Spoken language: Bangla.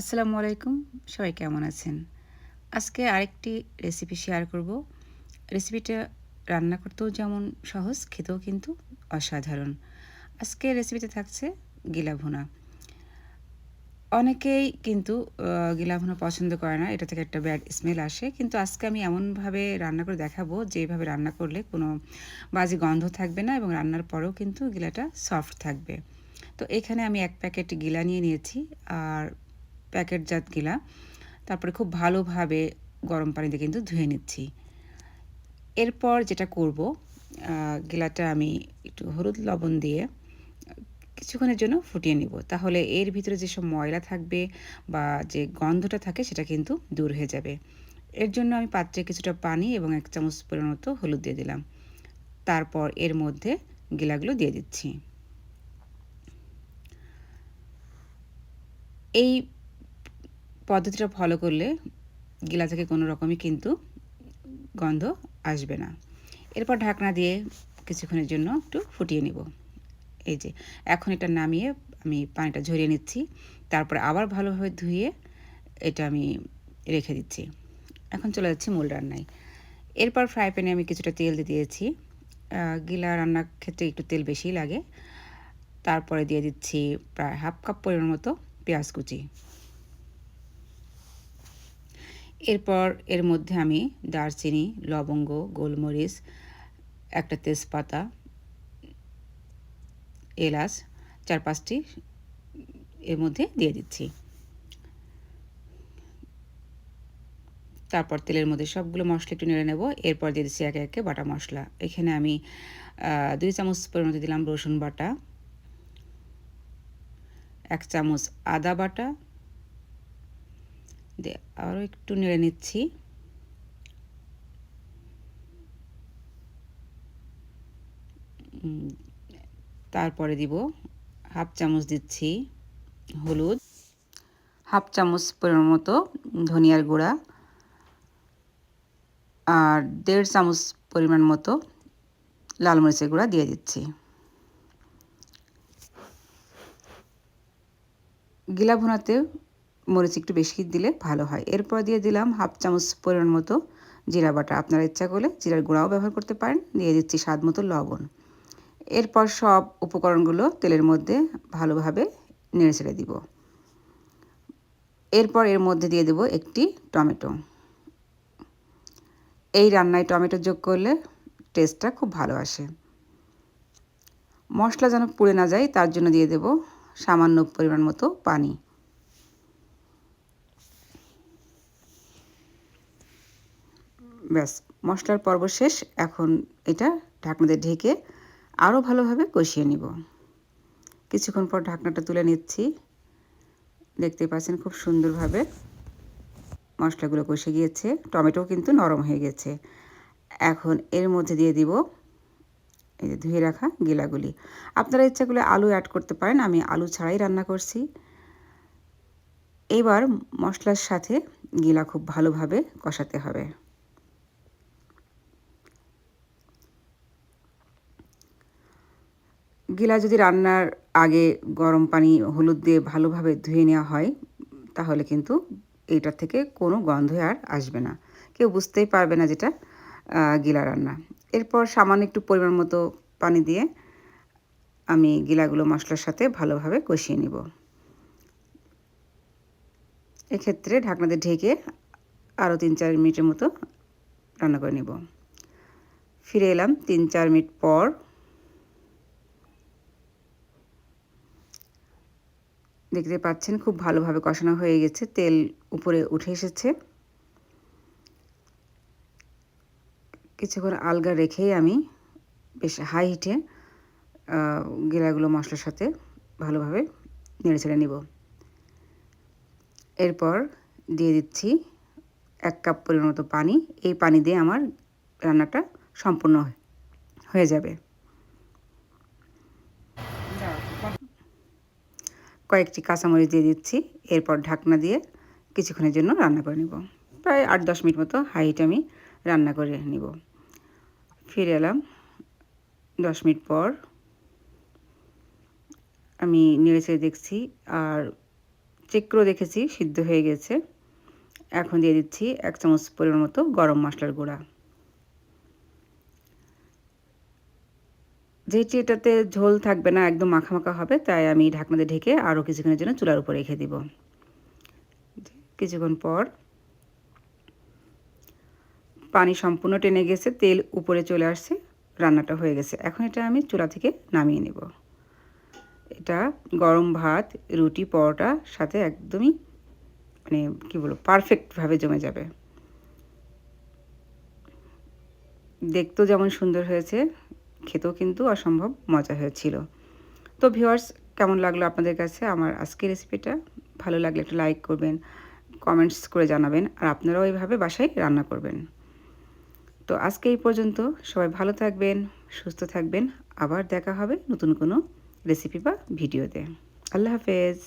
আসসালামু আলাইকুম। সবাই কেমন আছেন? আজকে আরেকটি রেসিপি শেয়ার করব। রেসিপিটা রান্না করতেও যেমন সহজ, খেতেও কিন্তু অসাধারণ। আজকে রেসিপিতে থাকছে গিলা ভুনা। অনেকেই কিন্তু গিলা ভুনা পছন্দ করে না, এটা থেকে একটা ব্যাড স্মেল আসে। কিন্তু আজকে আমি এমনভাবে রান্না করে দেখাবো যে এইভাবে রান্না করলে কোনো বাজে গন্ধ থাকবে না এবং রান্নার পরেও কিন্তু গিলাটা সফট থাকবে। তো এখানে আমি এক প্যাকেট গিলা নিয়ে নিয়েছি। আর প্যাকেটজাত গিলা তারপরে খুব ভালোভাবে গরম পানিতে কিন্তু ধুয়ে নিচ্ছি। এরপর যেটা করব গিলাটা আমি একটু হলুদ লবণ দিয়ে কিছুক্ষণের জন্য ফুটিয়ে নিব। তাহলে এর ভিতরে যেসব ময়লা থাকবে বা যে গন্ধটা থাকে সেটা কিন্তু দূর হয়ে যাবে। এর জন্য আমি পাত্রে কিছুটা পানি এবং এক চামচ পরিমাণ মতো হলুদ দিয়ে দিলাম। তারপর এর মধ্যে গিলাগুলো দিয়ে দিচ্ছি। এই পদ্ধতিটা ফলো করলে গিলা থেকে কোনো রকমই কিন্তু গন্ধ আসবে না। এরপর ঢাকনা দিয়ে কিছুক্ষণের জন্য একটু ফুটিয়ে নিব। এই যে, এখন এটা নামিয়ে আমি পানিটা ঝরিয়ে নিচ্ছি। তারপরে আবার ভালোভাবে ধুয়ে এটা আমি রেখে দিচ্ছি। এখন চলে যাচ্ছি মূল রান্নায়। এরপর ফ্রাই প্যানে আমি কিছুটা তেল দিয়ে দিয়েছি। গিলা রান্নার ক্ষেত্রে একটু তেল বেশি লাগে। তারপরে দিয়ে দিচ্ছি প্রায় হাফ কাপ পরিমাণ মতো পেঁয়াজ কুচি। এরপর এর মধ্যে আমি দারচিনি, লবঙ্গ, গোলমরিচ, একটা তেজপাতা, এলাচ, চার পাঁচটি এর মধ্যে দিয়ে দিচ্ছি। তারপর তেলের মধ্যে সবগুলো মশলা একটু নেড়ে নেব, এরপর দিয়ে দিচ্ছি একে একে বাটা মশলা। এখানে আমি দুই চামচ পরিমাণ দিলাম রসুন বাটা, এক চামচ আদা বাটা দিয়ে আরও একটু নেড়ে নিচ্ছি। তারপরে দিব হাফ চামচ দিচ্ছি হলুদ, হাফ চামচ পরিমাণ মতো ধনিয়ার গুঁড়া, আর দেড় চামচ পরিমাণ মতো লাল মরিচের গুঁড়া দিয়ে দিচ্ছি। গিলা ভুনাতে মরিচ একটু বেশি দিলে ভালো হয়। এরপর দিয়ে দিলাম হাফ চামচ পরিমাণ মতো জিরা বাটা। আপনারা ইচ্ছা করলে জিরার গুঁড়াও ব্যবহার করতে পারেন। দিয়ে দিচ্ছি স্বাদ মতো লবণ। এরপর সব উপকরণগুলো তেলের মধ্যে ভালোভাবে নেড়ে ছেড়ে দিব। এরপর এর মধ্যে দিয়ে দেব একটি টমেটো। এই রান্নায় টমেটো যোগ করলে টেস্টটা খুব ভালো আসে। মশলা যেন পুড়ে না যায়, তার জন্য দিয়ে দেব সামান্য পরিমাণ মতো পানি। ব্যাস, মশলার পর্ব শেষ। এখন এটা ঢাকনাতে ঢেকে আরও ভালোভাবে কষিয়ে নিব। কিছুক্ষণ পর ঢাকনাটা তুলে নিচ্ছি। দেখতে পাচ্ছেন খুব সুন্দরভাবে মশলাগুলো কষে গিয়েছে। টমেটো কিন্তু নরম হয়ে গেছে। এখন এর মধ্যে দিয়ে দিব এই যে ধুয়ে রাখা গিলাগুলি। আপনারা ইচ্ছা করলে আলু অ্যাড করতে পারেন। আমি আলু ছাড়াই রান্না করছি। এবার মশলার সাথে গিলা খুব ভালোভাবে কষাতে হবে। গিলা যদি রান্নার আগে গরম পানি, হলুদ দিয়ে ভালোভাবে ধুয়ে নেওয়া হয়, তাহলে কিন্তু এইটার থেকে কোনো গন্ধ আর আসবে না। কেউ বুঝতেই পারবে না যেটা গিলা রান্না। এরপর সামান্য একটু পরিমাণ মতো পানি দিয়ে আমি গিলাগুলো মশলার সাথে ভালোভাবে কষিয়ে নিব। এক্ষেত্রে ঢাকনাতে ঢেকে আরও তিন চার মিনিটের মতো রান্না করে নিব। ফিরে এলাম তিন চার মিনিট পর দেখতে পাচ্ছেন, খুব ভালোভাবে কষানো হয়ে গেছে, তেল উপরে উঠে এসেছে। কিছুক্ষণ আলগা রেখেই আমি বেশ হাই হিটে গিরাগুলো মশলার সাথে ভালোভাবে নেড়ে ছেড়ে নিব। এরপর দিয়ে দিচ্ছি এক কাপ পরিমাণ মতো পানি। এই পানি দিয়ে আমার রান্নাটা সম্পূর্ণ হয়ে যাবে। কয়েকটি কাঁচামরিচ দিয়ে দিচ্ছি, এরপর ঢাকনা দিয়ে কিছুক্ষণের জন্য রান্না করে নেব। প্রায় আট দশ মিনিট মতো হাইট আমি রান্না করে নিব। ফিরে এলাম। দশ মিনিট পর আমি নেড়ে ছেড়ে দেখছি আর চেক দেখেছি, সিদ্ধ হয়ে গেছে। এখন দিয়ে দিচ্ছি এক চামচ পরিমাণ মতো গরম মশলার গুঁড়া। যেহেতু এটাতে ঝোল থাকবে না, একদম মাখা মাখা হবে, তাই আমি ঢাকনাতে ঢেকে আরও কিছুক্ষণের জন্য চুলার উপর রেখে দিব। কিছুক্ষণ পর পানি সম্পূর্ণ টেনে গেছে, তেল উপরে চলে আসছে, রান্নাটা হয়ে গেছে। এখন এটা আমি চুলা থেকে নামিয়ে নেব। এটা গরম ভাত, রুটি, পরোটা সাথে একদমই মানে কী বলব পারফেক্টভাবে জমে যাবে। দেখতেও যেমন সুন্দর হয়েছে খেতেও কিন্তু অসম্ভব মজা হয়েছিল। তো ভিউয়ার্স কেমন লাগল আপনাদের কাছে আমার আজকের রেসিপিটা ভালো লাগলে একটু লাইক করবেন কমেন্টস করে জানাবেন, আর আপনারাও এইভাবে বাসায় রান্না করবেন। তো আজকে এই পর্যন্ত, সবাই ভালো থাকবেন, সুস্থ থাকবেন, আবার দেখা হবে নতুন কোনো রেসিপি বা ভিডিওতে আল্লাহ হাফেজ।